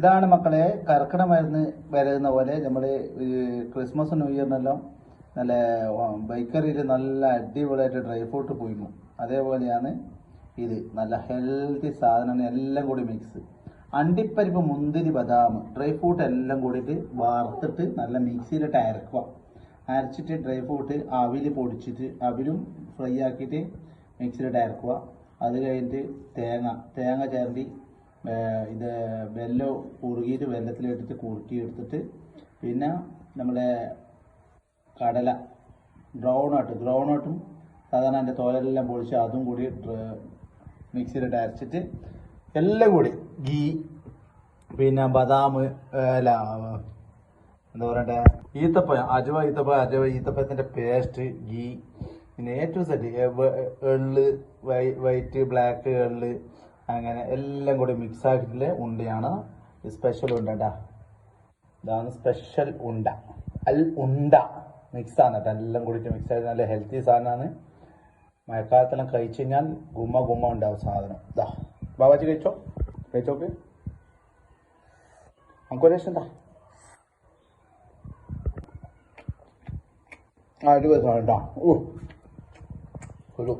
ഇതാണ് മക്കളെ കർക്കിടക മരുന്ന് വരുന്ന പോലെ നമ്മൾ ക്രിസ്മസ് ന്യൂ ഇയറിനെല്ലാം നല്ല ബേക്കറിയിൽ നല്ല അടിപൊളിയായിട്ട് ഡ്രൈ ഫ്രൂട്ട് പുഴുങ്ങും അതേപോലെയാണ് ഇത്. നല്ല ഹെൽത്തി സാധനം എല്ലാം കൂടി മിക്സ്. അണ്ടിപ്പരിപ്പ് മുന്തിരി ബദാം ഡ്രൈ ഫ്രൂട്ട് എല്ലാം കൂടിയിട്ട് വറുത്തിട്ട് നല്ല മിക്സിയിലിട്ട് അരക്കുക. അരച്ചിട്ട് ഡ്രൈ ഫ്രൂട്ട് അവിൽ പൊടിച്ചിട്ട് അവിലും ഫ്രൈ ആക്കിയിട്ട് മിക്സിയിലിട്ട് അരക്കുക. അത് കഴിഞ്ഞിട്ട് തേങ്ങ തേങ്ങ ചേർത്തി ഇത് വെല്ലം കുറുകിയിട്ട് വെല്ലത്തിലിട്ടിട്ട് കുറുക്കി എടുത്തിട്ട് പിന്നെ നമ്മുടെ കടല ഗ്രൗണോട്ട് ഗ്രൗണോട്ടും സാധാരണ അതിന്റെ തോലെല്ലാം പൊളിച്ച് അതും കൂടി മിക്സിയിലിട്ട് അരച്ചിട്ട് എല്ലാം കൂടി ഗീ പിന്നെ ബദാം അല്ല എന്താ പറയണ്ടേ ഈത്തപ്പഴം അജവ ഈത്തപ്പഴം അജവ ഈത്തപ്പത്തിന്റെ പേസ്റ്റ് ഗീ പിന്നെ ഏറ്റവും സെറ്റ് എള്ള് വൈറ്റ് ബ്ലാക്ക് എള്ള് അങ്ങനെ എല്ലാം കൂടി മിക്സ് ആക്കിയിട്ടുള്ള ഉണ്ടയാണ്. സ്പെഷ്യൽ ഉണ്ട. ഇതാണ് സ്പെഷ്യൽ ഉണ്ട. അൽ ഉണ്ട മിക്സാണ് കേട്ടോ എല്ലാം കൂടിയിട്ട് മിക്സ് ആയിട്ട് നല്ല ഹെൽത്തി സാധനമാണ്. മഴക്കാലത്തെല്ലാം കഴിച്ചു കഴിഞ്ഞാൽ ഗുമ്മ ഗുമ്മ ഉണ്ടാവും സാധനം. ഇതാ ബാബാജി കഴിച്ചോ? കഴിച്ചോക്ക് രസം എന്താ ആ ഇരുപത് സാധനം ഓ ഒരു